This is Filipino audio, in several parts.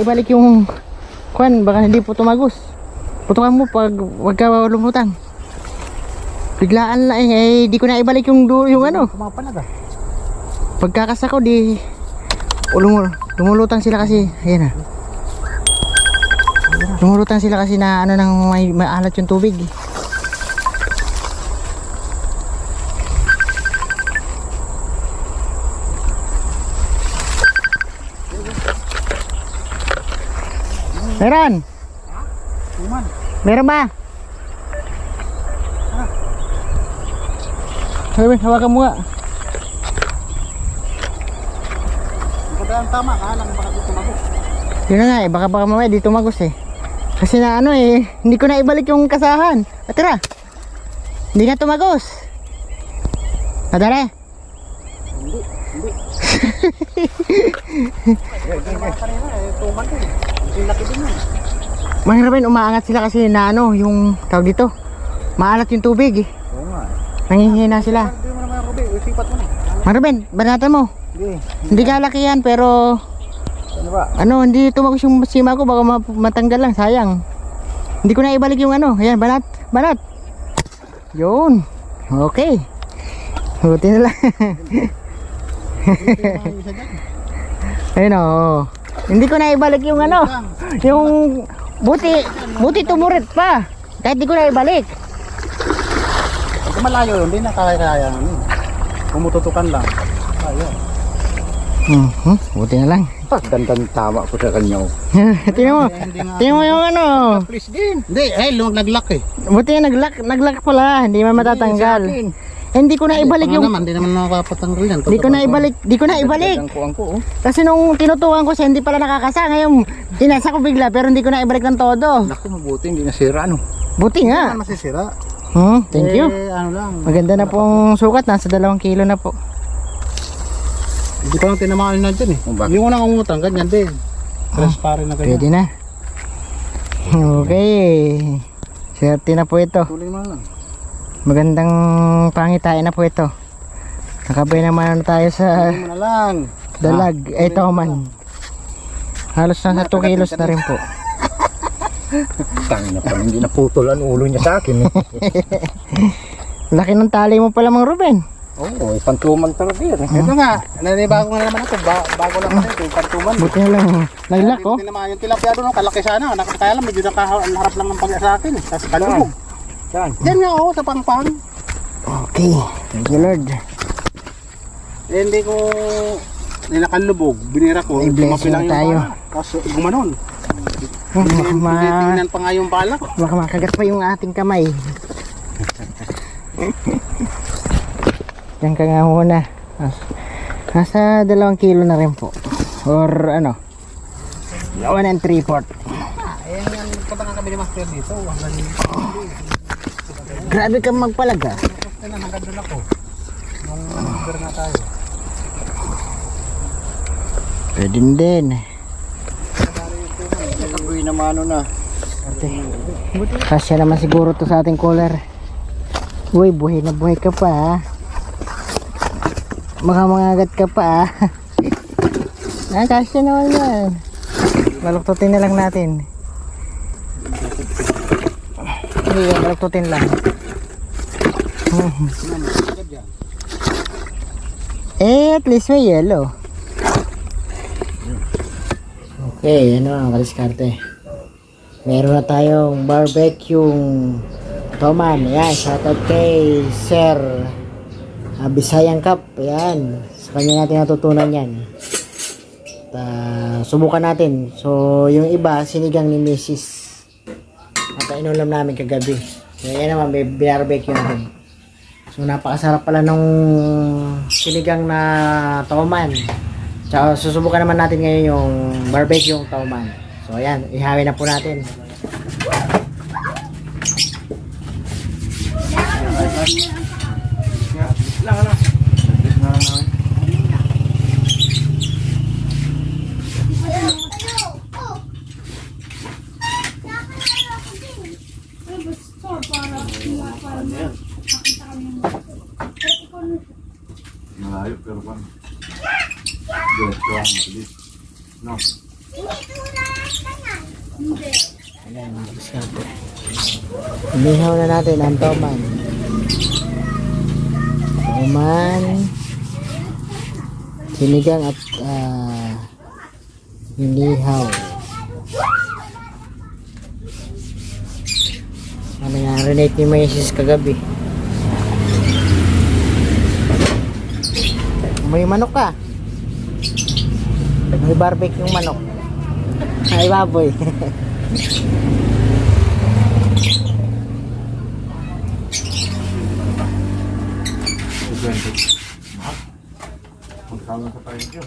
ibalik yung kwan, baka hindi po tumagos. Putukan mo pag wag ka lumutang. Biglaan lang eh, eh, di ko na ibalik yung du- yung ano. Kumapanag ah. Pagkakasako di ulung lumulutang sila kasi ayan ah. Lumulutang sila kasi na ano nang may maalat yung tubig. eh. Meron? Kuman. Meron ba? Sabi, hawakan mo nga. Maganda ang tama. Kaya lang baka di tumagos. Yun na nga eh, baka baka mamaya di tumagos eh. Kasi na ano eh, hindi ko na ibalik yung kasahan. At tira, hindi na tumagos. Madara. Kaya kanina eh. Tuman din. Ang laki din yun. Mahirapin, umaangat sila kasi na ano, yung tawag dito. Maalat yung tubig eh. Oo nga. Nangihina sila. Hindi mo naman Ruby. Isipat mo na. Banatan mo. Hindi. Hindi kalaki yan pero Ano ba? ano, hindi tumagos yung sima ko baka ma- matanggal lang, sayang. Hindi ko na ibalik yung ano. Ayan, banat, banat. Yun. Okay. Buti na lang. Ayun oh. Hindi ko na ibalik yung ano. Yung buti, buti tumurit pa. Kahit di ko na ibalik. Pag malayo yun, hindi na kaya-kaya ano. Pumututukan lang. Ayun. Mhm, buti na lang. Pagdandan tama ko sa kanya. Tingnan mo. Tingnan mo yung ano. Please din. Hindi, eh, lumag naglock eh. Buti na naglock, naglock pala. Hindi man matatanggal. Eh, Hindi ko na ibalik yung naman, hindi naman nakapatanggal yan. Di ko na ibalik, di ko na ibalik. Oh. Kasi nung tinutukan ko siya, hindi pala nakakasa. Ngayon, tinasa ko bigla, pero hindi ko na ibalik ng todo. Naku, mabuti hindi nasira ano. Buti Hindi nga. naman masisira. Hmm, thank you. Eh, ano lang. Maganda na pong sukat. Nasa dalawang kilo na po. Hindi ko lang tinamaan na dyan eh. Oh? Hindi ko na umutang, ganyan din. Tres pa rin na ganyan. Pwede na. Okay. Swerte na po ito. Tuloy mo lang. Magandang pangitain na po ito. Nakabay naman na tayo sa na lang. dalag. Eh, ito man. Halos nasa 2 kilos na rin po. Tangin na pa, hindi naputol ang ulo niya sa akin. Eh. Laki ng tali mo pala, Mang Ruben. Oo, oh, pantuman talaga yan. eh. Ito nga, nanibago nga naman ako. Ba bago lang kasi ito, yung pantuman. Buti na lang. Naglock, oh. Tinamaan yung tilapia doon, kalaki sana. Kaya lang, medyo nakaharap lang ng pagya sa akin. eh. Tapos kalubog. Saan? Yan nga, oh, sa pangpang. Okay. Thank you, Lord. Eh, hindi ko nilakalubog. Binira ko. May blessing lang tayo. Tapos gumanon. Oh, baka, ma Tingnan pa nga yung bala ko. baka makagat pa yung ating kamay. Yan ka nga muna. Nas- Nasa dalawang kilo na rin po. Or ano. One and three fourth. Ayan yan, kami ni Master dito. Wala Grabe kang magpalaga. na, hanggang doon ako. Nung number na tayo. Pwede din. Nakabuhi naman ano na. Kasya naman siguro to sa ating cooler. Uy, buhay na buhay ka pa ha. Mga mangagat ka pa ha. Ah, kasya naman yan. Baluktutin na lang natin. Hindi, baluktutin lang. Eh, at least may yellow. Okay, ano ang kaliskarte? Meron na tayong barbecue Toman. Ayan, shoutout kay Sir uh, Bisayang Cup. Ayan, sa kanya natin natutunan yan. At, ah, subukan natin. So, yung iba, sinigang ni Mrs. At inulam namin kagabi. So, ayan naman, barbecue natin. So, napakasarap pala nung sinigang na Toman. Tsaka susubukan naman natin ngayon yung barbecue yung Toman. So, ayan, ihawi na po natin. Malayo pero pan. Diretso ang mabilis. No. Ayan, mga diskarte. Inihaw na natin ang toman. Toman. Sinigang at ah, inihaw. Ano nga, renate ni Macy's kagabi. May manok ka. May barbecue manok. Ay, baboy. Magkano sa tayo dyan?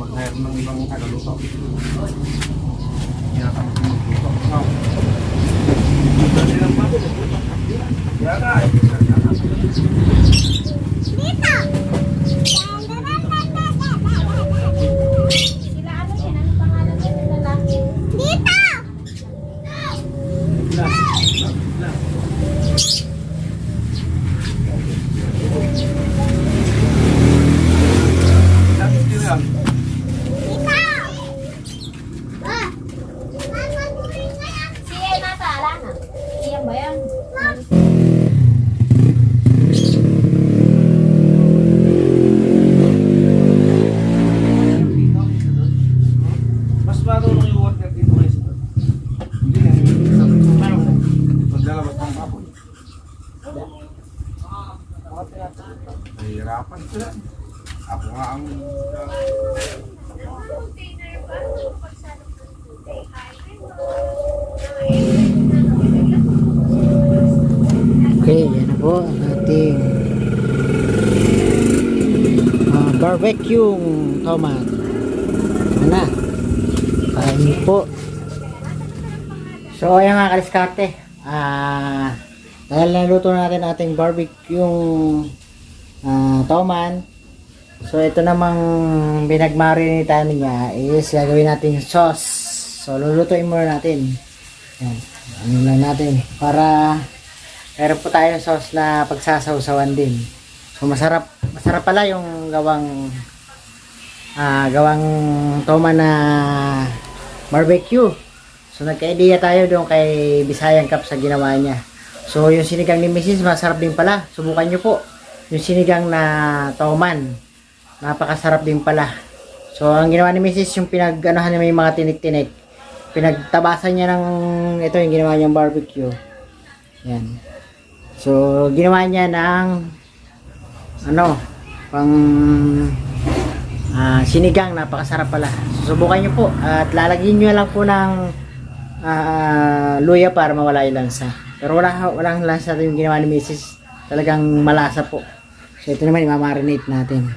Mag-hire ng ibang tagaluto. Kaya kami magluto. No. Sila ano yun? Ano pangalan yun ng lalaki? Dito! Si Emma Tala na. Iyan ba yan? Mas marunong yung worker dito kaysa doon. Hindi yan. Maglalabas ng baboy. Nahihirapan sila. Ako nga ang... Okay, yan na po ang ating ah, barbecue tomat. Yan na. Kain po. So, ayan mga kaliskarte. Ah, dahil naluto na natin ating barbecue ah, toman. So, ito namang binagmarinitan niya is gagawin natin yung sauce. So, lulutuin muna natin. Yan. Ano lang natin. Para meron po tayong sauce na pagsasawsawan din. So, masarap. Masarap pala yung gawang ah gawang toma na barbecue. So, nagka-idea tayo doon kay Bisayang Cup sa ginawa niya. So, yung sinigang ni Mrs. masarap din pala. Subukan nyo po. Yung sinigang na toman. Napakasarap din pala. So, ang ginawa ni Mrs. yung pinag-anuhan niya may mga tinik-tinik. Pinagtabasan niya ng ito yung ginawa niyang barbecue. Yan. So, ginawa niya ng ano, pang ah, sinigang, napakasarap pala. Susubukan niyo po at lalagyan niyo lang po ng ah, luya para mawala yung lansa. Pero wala walang lansa yung ginawa ni Mrs. Talagang malasa po. So ito naman imamarinate natin.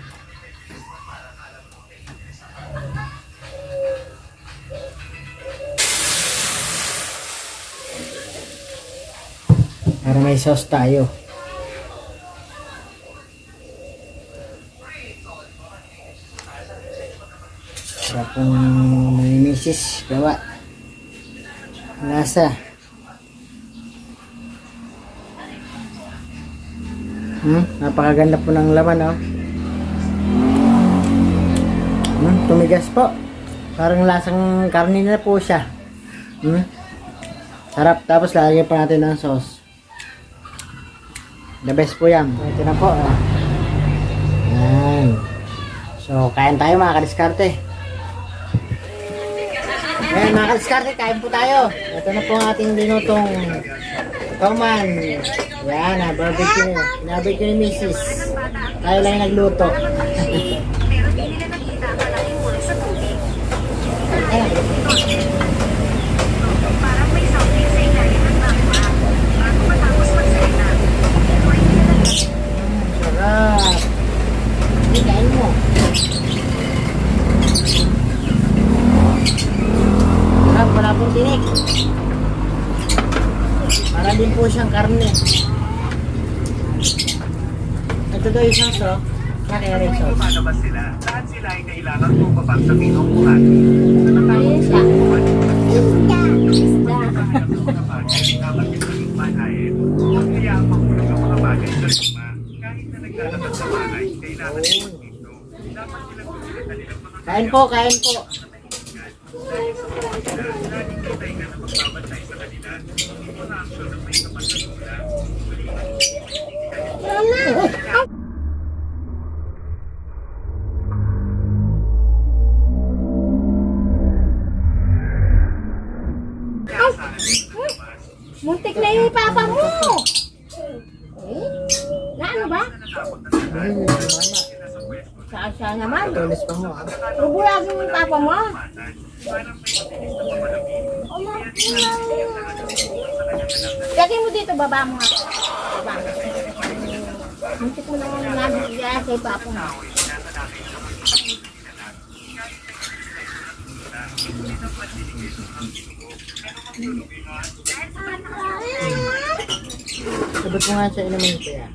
Para may sauce tayo. Sarap pong may misis gawa. Lasa. Hmm, napakaganda po ng laman, oh. Hmm, tumigas po. Parang lasang karne na po siya. Hmm. Sarap. Tapos lalagyan pa natin ng sauce. The best po yan. Ito na po. ah. So, kain tayo mga kadiskarte. Ayan mga kadiskarte, kain po tayo. Ito na po ang ating dinutong Toman. Yan, ah, barbecue. Barbecue ni Mrs. Tayo lang nagluto. Sarap. Hindi, kain mo. Sarap, wala pong tinik. Para din po siyang karne. Ito daw yung sauce, oh. Rin sauce. lumalabas sila, lahat sila ay kailangan tumabag sa. Isda. mga bagay dapat isang manahin. Huwag kaya mahulog ang mga bagay sa luma. Kahit na naglalabas sa bahay, kailangan din magpinto. Dapat nilang gusto kanilang mga Kain po, kain po. laging kitay ka na magbabantay sa kanila. Hindi mo na aksyon ng may kapatid nila. Muntik na yung papa mo. Eh? Na ano ba? Saan-saan Ano naman. Tulis pa mo, ah. Mo yung papa mo. Lagay mo dito, baba mo nga. Baba mo. Muntik mo naman nabigyan kay papa mo. Sabot mo nga siya inumin ko yan.